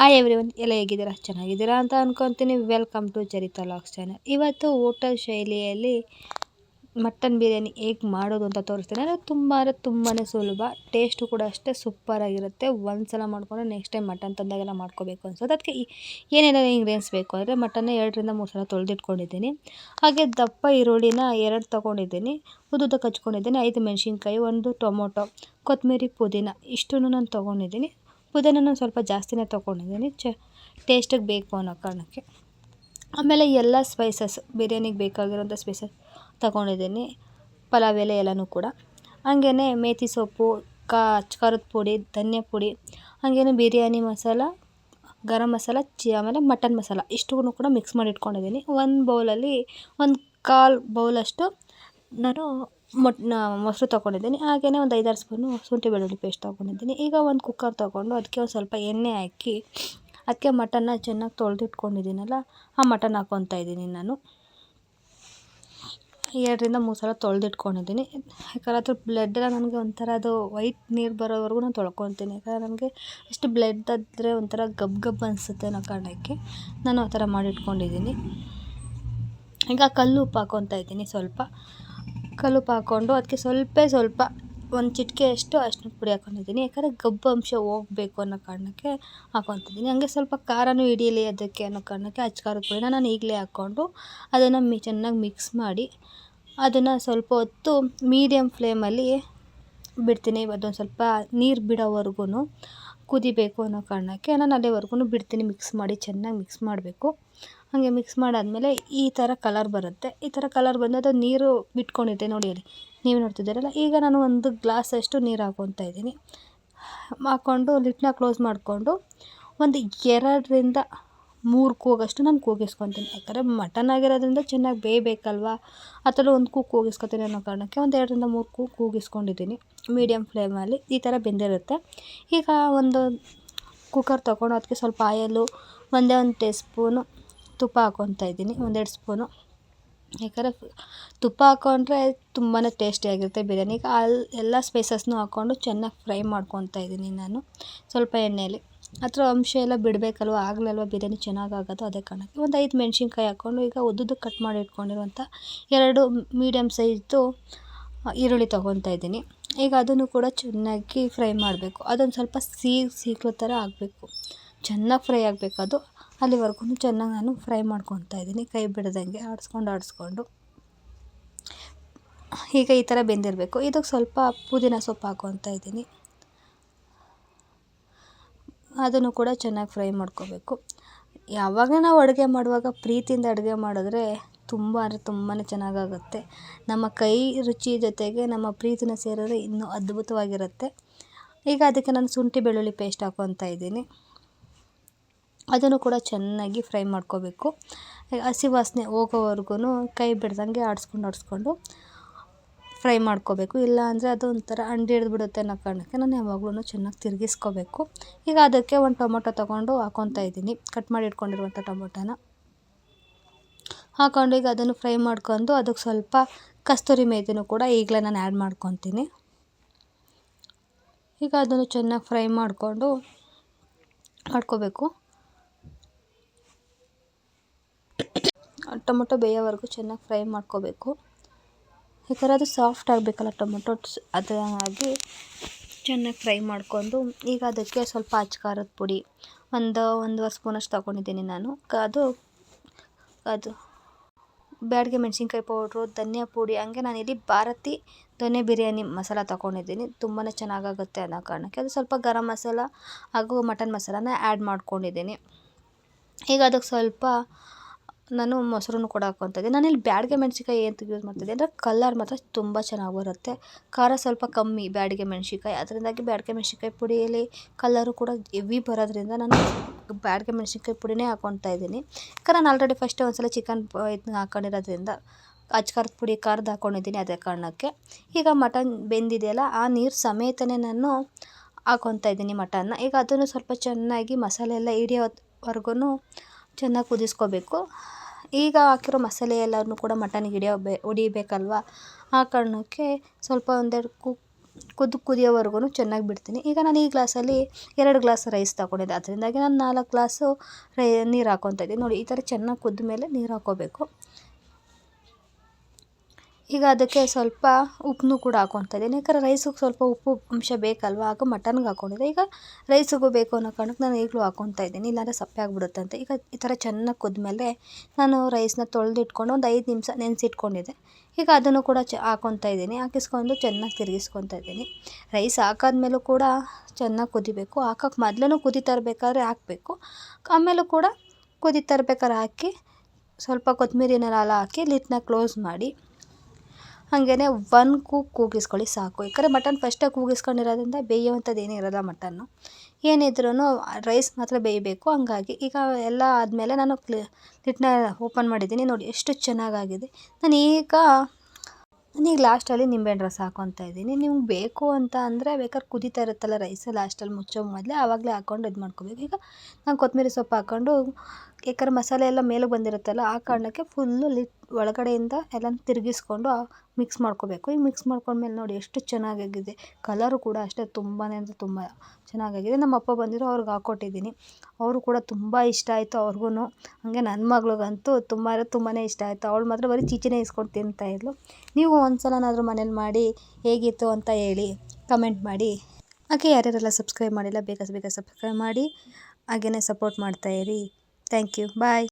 Hi every one ಎಲ್ಲ ಹೇಗಿದ್ದೀರಾ? ಚೆನ್ನಾಗಿದ್ದೀರಾ ಅಂತ ಅಂದ್ಕೊತೀನಿ ವೆಲ್ಕಮ್ ಟು ಚರಿತಾ ಲಾಕ್ಸ್ ಚಾನಲ್ ಇವತ್ತು ಹೋಟೆಲ್ ಶೈಲಿಯಲ್ಲಿ ಮಟನ್ ಬಿರಿಯಾನಿ ಹೇಗೆ ಮಾಡೋದು ಅಂತ ತೋರಿಸ್ತೀನಿ. ಅಂದರೆ ತುಂಬ ಅಂದರೆ ತುಂಬಾ ಸುಲಭ. ಟೇಸ್ಟು ಕೂಡ ಅಷ್ಟೇ ಸೂಪರಾಗಿರುತ್ತೆ ಒಂದು ಸಲ ಮಾಡಿಕೊಂಡು ನೆಕ್ಸ್ಟ್ ಟೈಮ್ ಮಟನ್ ತಂದಾಗೆಲ್ಲ ಮಾಡ್ಕೋಬೇಕು ಅನ್ಸೋದು ಅದಕ್ಕೆ ಏನೇನೋ ಇಂಗ್ರೀಡಿಯೆಂಟ್ಸ್ ಬೇಕು ಅಂದರೆ ಮಟನ್ನ ಎರಡರಿಂದ ಮೂರು ಸಲ ತೊಳೆದಿಟ್ಕೊಂಡಿದ್ದೀನಿ. ಹಾಗೆ ದಪ್ಪ ಈರುಳ್ಳಿನ ಎರಡು ತೊಗೊಂಡಿದ್ದೀನಿ. ಉದ್ದುದ್ದ ಕಚ್ಕೊಂಡಿದ್ದೀನಿ. ಐದು ಮೆಣಸಿನ್ಕಾಯಿ, ಒಂದು ಟೊಮೊಟೊ, ಕೊತ್ತಂಬರಿ ಪುದೀನ ಇಷ್ಟನ್ನು ನಾನು ತೊಗೊಂಡಿದ್ದೀನಿ. ಪುದೀನ ಸ್ವಲ್ಪ ಜಾಸ್ತಿನೇ ತೊಗೊಂಡಿದ್ದೀನಿ. ಚ ಟೇಸ್ಟಿಗೆ ಬೇಕು ಅನ್ನೋ ಕಾರಣಕ್ಕೆ. ಆಮೇಲೆ ಎಲ್ಲ ಸ್ಪೈಸಸ್ ಬಿರಿಯಾನಿಗೆ ಬೇಕಾಗಿರೋಂಥ ಸ್ಪೈಸಸ್ ತೊಗೊಂಡಿದ್ದೀನಿ. ಪಲಾವ್ ಎಲೆ ಎಲ್ಲನೂ ಕೂಡ. ಹಾಗೇ ಮೇಥಿ ಸೊಪ್ಪು, ಕಾ, ಖಾರದ ಪುಡಿ, ಧನ್ಯ ಪುಡಿ ಹಾಗೇ ಬಿರಿಯಾನಿ ಮಸಾಲ, ಗರಂ ಮಸಾಲ, ಚಿ, ಆಮೇಲೆ ಮಟನ್ ಮಸಾಲ ಇಷ್ಟು ಕೂಡ ಮಿಕ್ಸ್ ಮಾಡಿ ಇಟ್ಕೊಂಡಿದ್ದೀನಿ ಒಂದು ಬೌಲಲ್ಲಿ ಒಂದು ಕಾಲು ಬೌಲಷ್ಟು ನಾನು ಮೊಟ್ ಮೊಸರು ತೊಗೊಂಡಿದ್ದೀನಿ. ಹಾಗೆಯೇ ಒಂದು ಐದಾರು ಸ್ಪೂನು ಶುಂಠಿ ಬೆಳ್ಳುಳ್ಳಿ ಪೇಸ್ಟ್ ತೊಗೊಂಡಿದ್ದೀನಿ. ಈಗ ಒಂದು ಕುಕ್ಕರ್ ತೊಗೊಂಡು ಅದಕ್ಕೆ ಒಂದು ಸ್ವಲ್ಪ ಎಣ್ಣೆ ಹಾಕಿ, ಅದಕ್ಕೆ ಮಟನ್ನ ಚೆನ್ನಾಗಿ ತೊಳೆದಿಟ್ಕೊಂಡಿದ್ದೀನಲ್ಲ, ಆ ಮಟನ್ ಹಾಕ್ಕೊತಾ ಇದ್ದೀನಿ ನಾನು. ಎರಡರಿಂದ ಮೂರು ಸಲ ತೊಳೆದಿಟ್ಕೊಂಡಿದ್ದೀನಿ. ಯಾಕಂದ್ರೆ ಅದ್ರ ಬ್ಲಡ್ಡೆಲ್ಲ ನನಗೆ ಒಂಥರ ಅದು ವೈಟ್ ನೀರು ಬರೋವರೆಗೂ ನಾನು ತೊಳ್ಕೊತೀನಿ. ಯಾಕಂದ್ರೆ ನನಗೆ ಅಷ್ಟು ಬ್ಲಡ್ ಆದರೆ ಒಂಥರ ಗಬ್ ಗಬ್ ಅನಿಸುತ್ತೆ ಅನ್ನೋ ಕಾರಣಕ್ಕೆ ನಾನು ಆ ಥರ ಮಾಡಿಟ್ಕೊಂಡಿದ್ದೀನಿ. ಈಗ ಕಲ್ಲು ಉಪ್ಪು ಹಾಕ್ಕೊತಾ ಇದ್ದೀನಿ ಸ್ವಲ್ಪ. ಕಲ್ಲುಪ್ಪು ಹಾಕ್ಕೊಂಡು ಅದಕ್ಕೆ ಸ್ವಲ್ಪ ಸ್ವಲ್ಪ ಒಂದು ಚಿಟಿಕೆಯಷ್ಟು ಅರ್ಶಿನದ ಪುಡಿ ಹಾಕ್ಕೊಂಡಿದ್ದೀನಿ ಯಾಕಂದರೆ ಗಬ್ಬು ಅಂಶ ಹೋಗ್ಬೇಕು ಅನ್ನೋ ಕಾರಣಕ್ಕೆ ಹಾಕ್ಕೊತಿದ್ದೀನಿ ಹಂಗೆ ಸ್ವಲ್ಪ ಖಾರನೂ ಹಿಡಿಯಲಿ ಅದಕ್ಕೆ ಅನ್ನೋ ಕಾರಣಕ್ಕೆ ಅಚ್ಚ ಖಾರದ ಪುಡಿನ ನಾನು ಈಗಲೇ ಹಾಕ್ಕೊಂಡು ಅದನ್ನು ಮಿ ಚೆನ್ನಾಗಿ ಮಿಕ್ಸ್ ಮಾಡಿ ಅದನ್ನು ಸ್ವಲ್ಪ ಹೊತ್ತು ಮೀಡಿಯಮ್ ಫ್ಲೇಮಲ್ಲಿ ಬಿಡ್ತೀನಿ. ಅದೊಂದು ಸ್ವಲ್ಪ ನೀರು ಬಿಡೋವರೆಗೂ ಕುದಿಬೇಕು ಅನ್ನೋ ಕಾರಣಕ್ಕೆ ನಾನು ಅಲ್ಲಿವರೆಗೂ ಬಿಡ್ತೀನಿ. ಮಿಕ್ಸ್ ಮಾಡಿ ಚೆನ್ನಾಗಿ ಮಿಕ್ಸ್ ಮಾಡಬೇಕು. ಹಾಗೆ ಮಿಕ್ಸ್ ಮಾಡಾದಮೇಲೆ ಈ ಥರ ಕಲರ್ ಬರುತ್ತೆ. ಈ ಥರ ಕಲರ್ ಬಂದು ನೀರು ಬಿಟ್ಕೊಂಡಿದ್ದೆ ನೋಡಿ ಅಲ್ಲಿ. ನೀವು ನೋಡ್ತಿದ್ದೀರಲ್ಲ, ಈಗ ನಾನು ಒಂದು ಗ್ಲಾಸಷ್ಟು ನೀರು ಹಾಕ್ಕೊತಾ ಇದ್ದೀನಿ. ಹಾಕ್ಕೊಂಡು ಲಿಟ್ನ ಕ್ಲೋಸ್ ಮಾಡಿಕೊಂಡು ಒಂದು ಎರಡರಿಂದ ಮೂರು ಕೂಗಷ್ಟು ನಾನು ಕೂಗಿಸ್ಕೊತೀನಿ. ಯಾಕಂದರೆ ಮಟನ್ ಆಗಿರೋದ್ರಿಂದ ಚೆನ್ನಾಗಿ ಬೇಯಬೇಕಲ್ವ? ಥರ ಒಂದು ಕೂಗು ಕೂಗಿಸ್ಕೊತೀನಿ ಅನ್ನೋ ಕಾರಣಕ್ಕೆ ಒಂದು ಎರಡರಿಂದ ಮೂರು ಕೂಗು ಕೂಗಿಸ್ಕೊಂಡಿದ್ದೀನಿ. ಮೀಡಿಯಮ್ ಫ್ಲೇಮಲ್ಲಿ ಈ ಥರ ಬೆಂದಿರುತ್ತೆ. ಈಗ ಒಂದು ಕುಕ್ಕರ್ ತೊಗೊಂಡು ಅದಕ್ಕೆ ಸ್ವಲ್ಪ ಆಯಲು ಒಂದೇ ಒಂದು ಟೀ ಸ್ಪೂನು ತುಪ್ಪ ಹಾಕೊತಾ ಇದ್ದೀನಿ, ಒಂದೆರಡು ಸ್ಪೂನು. ಯಾಕಂದರೆ ತುಪ್ಪ ಹಾಕ್ಕೊಂಡ್ರೆ ತುಂಬಾ ಟೇಸ್ಟಿಯಾಗಿರುತ್ತೆ ಬಿರಿಯಾನಿಗೆ ಅಲ್ಲಿ ಎಲ್ಲ ಸ್ಪೈಸಸ್ನೂ ಹಾಕ್ಕೊಂಡು ಚೆನ್ನಾಗಿ ಫ್ರೈ ಮಾಡ್ಕೊತಾ ಇದ್ದೀನಿ ನಾನು, ಸ್ವಲ್ಪ ಎಣ್ಣೆಯಲ್ಲಿ ಥರ ಅಂಶ ಎಲ್ಲ ಬಿಡಬೇಕಲ್ವ, ಆಗಲಲ್ವ ಬಿರಿಯಾನಿ ಚೆನ್ನಾಗಿ ಆಗೋದು ಅದೇ ಕಾರಣಕ್ಕೆ. ಒಂದು ಐದು ಮೆಣಸಿನ್ಕಾಯಿ ಹಾಕ್ಕೊಂಡು ಈಗ ಉದ್ದುದ್ದು ಕಟ್ ಮಾಡಿ ಇಟ್ಕೊಂಡಿರುವಂಥ ಎರಡು ಮೀಡಿಯಮ್ ಸೈಜ್ದು ಈರುಳ್ಳಿ ತೊಗೊತಾ ಇದ್ದೀನಿ. ಈಗ ಅದನ್ನು ಕೂಡ ಚೆನ್ನಾಗಿ ಫ್ರೈ ಮಾಡಬೇಕು. ಅದೊಂದು ಸ್ವಲ್ಪ ಸಿಹಿ ಸೀಕ್ಲೋ ಥರ ಆಗಬೇಕು. ಚೆನ್ನಾಗಿ ಫ್ರೈ ಆಗಬೇಕು ಅದು. ಅಲ್ಲಿವರೆಗೂ ಚೆನ್ನಾಗಿ ನಾನು ಫ್ರೈ ಮಾಡ್ಕೊತಾ ಇದ್ದೀನಿ. ಕೈ ಬಿಡದಂಗೆ ಆಡಿಸ್ಕೊಂಡು ಆಡಿಸ್ಕೊಂಡು. ಈಗ ಈ ಥರ ಬೆಂದಿರಬೇಕು. ಇದಕ್ಕೆ ಸ್ವಲ್ಪ ಪುದೀನ ಸೊಪ್ಪು ಹಾಕ್ಕೊತಾ ಇದ್ದೀನಿ. ಅದನ್ನು ಕೂಡ ಚೆನ್ನಾಗಿ ಫ್ರೈ ಮಾಡ್ಕೋಬೇಕು ಯಾವಾಗ ನಾವು ಅಡುಗೆ ಮಾಡುವಾಗ, ಪ್ರೀತಿಯಿಂದ ಅಡುಗೆ ಮಾಡಿದ್ರೆ ತುಂಬ ಅಂದರೆ ತುಂಬಾ ಚೆನ್ನಾಗಾಗುತ್ತೆ. ನಮ್ಮ ಕೈ ರುಚಿ ಜೊತೆಗೆ ನಮ್ಮ ಪ್ರೀತಿನ ಸೇರಿದ್ರೆ ಇನ್ನೂ ಅದ್ಭುತವಾಗಿರುತ್ತೆ. ಈಗ ಅದಕ್ಕೆ ನಾನು ಶುಂಠಿ ಬೆಳ್ಳುಳ್ಳಿ ಪೇಸ್ಟ್ ಹಾಕ್ಕೊತಾ ಇದ್ದೀನಿ. ಅದನ್ನು ಕೂಡ ಚೆನ್ನಾಗಿ ಫ್ರೈ ಮಾಡ್ಕೋಬೇಕು. ಹಸಿ ವಾಸನೆ ಹೋಗೋವರ್ಗು ಕೈ ಬಿಡ್ದಂಗೆ ಆಡಿಸ್ಕೊಂಡು ಆಡಿಸ್ಕೊಂಡು ಫ್ರೈ ಮಾಡ್ಕೋಬೇಕು. ಇಲ್ಲ ಅಂದರೆ ಅದು ಒಂಥರ ಅಂಡಿ ಹಿಡಿದ್ಬಿಡುತ್ತೆ ಅನ್ನೋ ಕಾರಣಕ್ಕೆ ನಾನು ಯಾವಾಗ್ಲೂ ಚೆನ್ನಾಗಿ ತಿರುಗಿಸ್ಕೋಬೇಕು. ಈಗ ಅದಕ್ಕೆ ಒಂದು ಟೊಮೊಟೊ ತೊಗೊಂಡು ಹಾಕ್ಕೊತಾ ಇದ್ದೀನಿ. ಕಟ್ ಮಾಡಿ ಇಟ್ಕೊಂಡಿರುವಂಥ ಟೊಮೊಟೊನ. ಹಾಕೊಂಡು ಈಗ ಅದನ್ನು ಫ್ರೈ ಮಾಡ್ಕೊಂಡು ಅದಕ್ಕೆ ಸ್ವಲ್ಪ ಕಸ್ತೂರಿ ಮೇದಿನೂ ಕೂಡ ಈಗಲೇ ನಾನು ಆ್ಯಡ್ ಮಾಡ್ಕೊತೀನಿ. ಈಗ ಅದನ್ನು ಚೆನ್ನಾಗಿ ಫ್ರೈ ಮಾಡಿಕೊಂಡು ಮಾಡ್ಕೋಬೇಕು. ಟೊಮೊಟೊ ಬೇಯೋವರೆಗೂ ಚೆನ್ನಾಗಿ ಫ್ರೈ ಮಾಡ್ಕೋಬೇಕು. ಯಾಕಂದರೆ ಅದು ಸಾಫ್ಟ್ ಆಗಬೇಕಲ್ಲ ಟೊಮೊಟೊ ಅದಾಗಿ ಚೆನ್ನಾಗಿ ಫ್ರೈ ಮಾಡಿಕೊಂಡು, ಈಗ ಅದಕ್ಕೆ ಸ್ವಲ್ಪ ಅಚ್ಚ ಖಾರದ ಪುಡಿ, ಒಂದು ಒಂದುವರೆ ಸ್ಪೂನಷ್ಟು ತೊಗೊಂಡಿದ್ದೀನಿ ನಾನು. ಅದು ಅದು ಬ್ಯಾಡಿಗೆ ಮೆಣಸಿನ್ಕಾಯಿ ಪೌಡ್ರು, ಧನಿಯಾ ಪುಡಿ, ಹಂಗೆ ನಾನಿಲ್ಲಿ ಭಾರತಿ ದೊನೆ ಬಿರಿಯಾನಿ ಮಸಾಲ ತೊಗೊಂಡಿದ್ದೀನಿ. ತುಂಬಾ ಚೆನ್ನಾಗಾಗುತ್ತೆ ಅನ್ನೋ ಕಾರಣಕ್ಕೆ ಅದು ಸ್ವಲ್ಪ ಗರಂ ಮಸಾಲ ಹಾಗೂ ಮಟನ್ ಮಸಾಲನ ಆ್ಯಡ್ ಮಾಡ್ಕೊಂಡಿದ್ದೀನಿ. ಈಗ ಅದಕ್ಕೆ ಸ್ವಲ್ಪ ನಾನು ಮೊಸರನ್ನು ಕೂಡ ನಾನು ನಾನಿಲ್ಲಿ ಬ್ಯಾಡಗೆ ಮೆಣಸಿನ್ಕಾಯಿ ಅಂತ ಯೂಸ್ ಮಾಡ್ತಿದ್ದೆ ಅಂದರೆ ಕಲ್ಲರ್ ಮಾತ್ರ ತುಂಬ ಚೆನ್ನಾಗಿ ಬರುತ್ತೆ. ಖಾರ ಸ್ವಲ್ಪ ಕಮ್ಮಿ ಬ್ಯಾಡಗೆ ಮೆಣಸಿನ್ಕಾಯಿ. ಅದರಿಂದಾಗಿ ಬ್ಯಾಡಗೆ ಮೆಣಸಿನ್ಕಾಯಿ ಪುಡಿಯಲ್ಲಿ ಕಲ್ಲರು ಕೂಡ ಎವಿ ಬರೋದ್ರಿಂದ ನಾನು ಬ್ಯಾಡಗೆ ಮೆಣಸಿನ್ಕಾಯಿ ಪುಡಿನೇ ಹಾಕ್ಕೊತಾ ಇದ್ದೀನಿ. ಯಾಕಂದ್ರೆ ನಾನು ಆಲ್ರೆಡಿ ಫಸ್ಟೇ ಒಂದು ಸಲ ಚಿಕನ್ ಇದನ್ನ ಹಾಕೊಂಡಿರೋದ್ರಿಂದ ಅಚ್ಕಾರದ ಪುಡಿ, ಖಾರದ ಹಾಕೊಂಡಿದ್ದೀನಿ ಅದೇ ಕಾರಣಕ್ಕೆ. ಈಗ ಮಟನ್ ಬೆಂದಿದೆಯಲ್ಲ, ಆ ನೀರು ಸಮೇತನೇ ನಾನು ಹಾಕ್ಕೊತಾ ಇದ್ದೀನಿ ಮಟನ್ನ ಈಗ ಅದನ್ನು ಸ್ವಲ್ಪ ಚೆನ್ನಾಗಿ ಮಸಾಲೆ ಎಲ್ಲ ಹಿಡಿಯೋವರೆಗೂ ಚೆನ್ನಾಗಿ ಕುದಿಸ್ಕೋಬೇಕು. ಈಗ ಹಾಕಿರೋ ಮಸಾಲೆ ಎಲ್ಲನೂ ಕೂಡ ಮಟನ್ಗೆ ಹಿಡಿಯೋ ಬೇ, ಹೊಡಿಬೇಕಲ್ವ? ಆ ಕಾರಣಕ್ಕೆ ಸ್ವಲ್ಪ ಒಂದೆರಡು ಕು ಕುದ್ದು ಕುದಿಯೋವರೆಗೂ ಚೆನ್ನಾಗಿ ಬಿಡ್ತೀನಿ. ಈಗ ನಾನು ಈ ಗ್ಲಾಸಲ್ಲಿ ಎರಡು ಗ್ಲಾಸ್ ರೈಸ್ ತಗೊಂಡಿದ್ದೆ. ಅದರಿಂದಾಗಿ ನಾನು ನಾಲ್ಕು ಗ್ಲಾಸು ರೈ, ನೀರು ಹಾಕೊತಾ ಇದ್ದೀನಿ. ನೋಡಿ, ಈ ಥರ ಚೆನ್ನಾಗಿ ಕುದ್ದ ಮೇಲೆ ನೀರು ಹಾಕ್ಕೋಬೇಕು ಈಗ ಅದಕ್ಕೆ ಸ್ವಲ್ಪ ಉಪ್ಪನ್ನು ಕೂಡ ಹಾಕ್ಕೊತಾ ಇದ್ದೀನಿ ಯಾಕಂದರೆ ರೈಸಿಗೆ ಸ್ವಲ್ಪ ಉಪ್ಪು ಅಂಶ ಬೇಕಲ್ವ? ಆಗ ಮಟನ್ಗೆ ಹಾಕೊಂಡಿದ್ದೆ ಈಗ ರೈಸಿಗೂ ಬೇಕು ಅನ್ನೋ ಕಾರಣಕ್ಕೆ ನಾನು ಈಗಲೂ ಹಾಕೊತಾ ಇದ್ದೀನಿ. ಇಲ್ಲಾಂದರೆ ಸಪ್ಪೆ ಆಗಿಬಿಡುತ್ತೆ ಅಂತ ಈಗ ಈ ಥರ ಚೆನ್ನಾಗಿ ಕುದ್ಮೇಲೆ ನಾನು ರೈಸ್ನ ತೊಳೆದಿಟ್ಕೊಂಡು ಒಂದು ಐದು ನಿಮಿಷ ನೆನೆಸಿಟ್ಕೊಂಡಿದ್ದೆ. ಈಗ ಅದನ್ನು ಕೂಡ ಚ ಹಾಕೊತಾ ಇದ್ದೀನಿ. ಹಾಕಿಸ್ಕೊಂಡು ಚೆನ್ನಾಗಿ ತಿರುಗಿಸ್ಕೊತಾ ಇದ್ದೀನಿ. ರೈಸ್ ಹಾಕಾದ್ಮೇಲೂ ಕೂಡ ಚೆನ್ನಾಗಿ ಕುದಿಬೇಕು. ಹಾಕೋಕೆ ಮೊದಲೂ ಕುದಿ ತರಬೇಕಾದ್ರೆ ಹಾಕಬೇಕು. ಆಮೇಲೂ ಕೂಡ ಕುದಿ ಇರ್ಬೇಕಾದ್ರೆ ಹಾಕಿ ಸ್ವಲ್ಪ ಕೊತ್ತಂಬರಿನೆಲ್ಲ ಹಾಕಿ ಲಿಟ್ನ ಕ್ಲೋಸ್ ಮಾಡಿ ಹಾಗೇ ಒನ್ ಕೂಗ್ ಕೂಗಿಸ್ಕೊಳ್ಳಿ ಸಾಕು. ಯಾಕಂದರೆ ಮಟನ್ ಫಸ್ಟೇ ಕೂಗಿಸ್ಕೊಂಡಿರೋದ್ರಿಂದ ಬೇಯುವಂಥದ್ದು ಏನೂ ಇರೋಲ್ಲ ಮಟನ್ನು ಏನಿದ್ರೂ ರೈಸ್ ಮಾತ್ರ ಬೇಯಬೇಕು. ಹಂಗಾಗಿ ಈಗ ಎಲ್ಲ ಆದಮೇಲೆ ನಾನು ಕ್ಲಿ ಲಿಡ್ನ ಓಪನ್ ಮಾಡಿದ್ದೀನಿ. ನೋಡಿ ಎಷ್ಟು ಚೆನ್ನಾಗಾಗಿದೆ. ನಾನು ಈಗ ನಾನೀಗ ಲಾಸ್ಟಲ್ಲಿ ನಿಂಬೆಹಣ್ಣು ರಸ ಹಾಕೊತ ಇದ್ದೀನಿ. ನಿಮ್ಗೆ ಬೇಕು ಅಂತ ಅಂದರೆ ಬೇಕಾದ್ರೆ ಕುದೀತಾ ಇರುತ್ತಲ್ಲ ರೈಸ್ ಲಾಸ್ಟಲ್ಲಿ ಮುಚ್ಚೋ ಮೊದಲೇ ಆವಾಗಲೇ ಹಾಕ್ಕೊಂಡು ಇದು ಮಾಡ್ಕೋಬೇಕು. ಈಗ ನಾನು ಕೊತ್ತಂಬರಿ ಸೊಪ್ಪು ಹಾಕ್ಕೊಂಡು ಯಾಕಂದ್ರೆ ಮಸಾಲೆ ಎಲ್ಲ ಮೇಲೆ ಬಂದಿರುತ್ತಲ್ಲ ಆ ಕಾರಣಕ್ಕೆ ಫುಲ್ಲು ಲಿಟ್ ಒಳಗಡೆಯಿಂದ ಎಲ್ಲ ತಿರುಗಿಸ್ಕೊಂಡು ಮಿಕ್ಸ್ ಮಾಡ್ಕೋಬೇಕು. ಈಗ ಮಿಕ್ಸ್ ಮಾಡ್ಕೊಂಡ್ಮೇಲೆ ನೋಡಿ ಎಷ್ಟು ಚೆನ್ನಾಗಾಗಿದೆ. ಕಲರು ಕೂಡ ಅಷ್ಟೇ ತುಂಬಾ ಅಂದರೆ ತುಂಬ ಚೆನ್ನಾಗಾಗಿದೆ. ನಮ್ಮ ಅಪ್ಪ ಬಂದಿರೋ ಅವ್ರಿಗೆ ಹಾಕ್ಕೊಟ್ಟಿದ್ದೀನಿ ಅವರು ಕೂಡ ತುಂಬ ಇಷ್ಟ ಆಯಿತು ಅವ್ರಿಗೂ ಹಾಗೆ ನನ್ನ ಮಗಳಿಗಂತೂ ತುಂಬ ಅಂದರೆ ತುಂಬಾ ಇಷ್ಟ ಆಯಿತು. ಅವಳು ಮಾತ್ರ ಬರೀ ಚೀಚಿನೇ ಇಸ್ಕೊಂಡು ತಿಂತಾಯಿದ್ಲು ನೀವು ಒಂದು ಸಲನಾದರೂ ಮನೇಲಿ ಮಾಡಿ ಹೇಗಿತ್ತು ಅಂತ ಹೇಳಿ ಕಮೆಂಟ್ ಮಾಡಿ. ಹಾಗೆ ಯಾರ್ಯಾರೆಲ್ಲ ಸಬ್ಸ್ಕ್ರೈಬ್ ಮಾಡಿಲ್ಲ, ಬೇಗ ಬೇಗ ಸಬ್ಸ್ಕ್ರೈಬ್ ಮಾಡಿ. ಹಾಗೆಯೇ ಸಪೋರ್ಟ್ ಮಾಡ್ತಾಯಿರಿ ಥ್ಯಾಂಕ್ ಯು ಬಾಯ್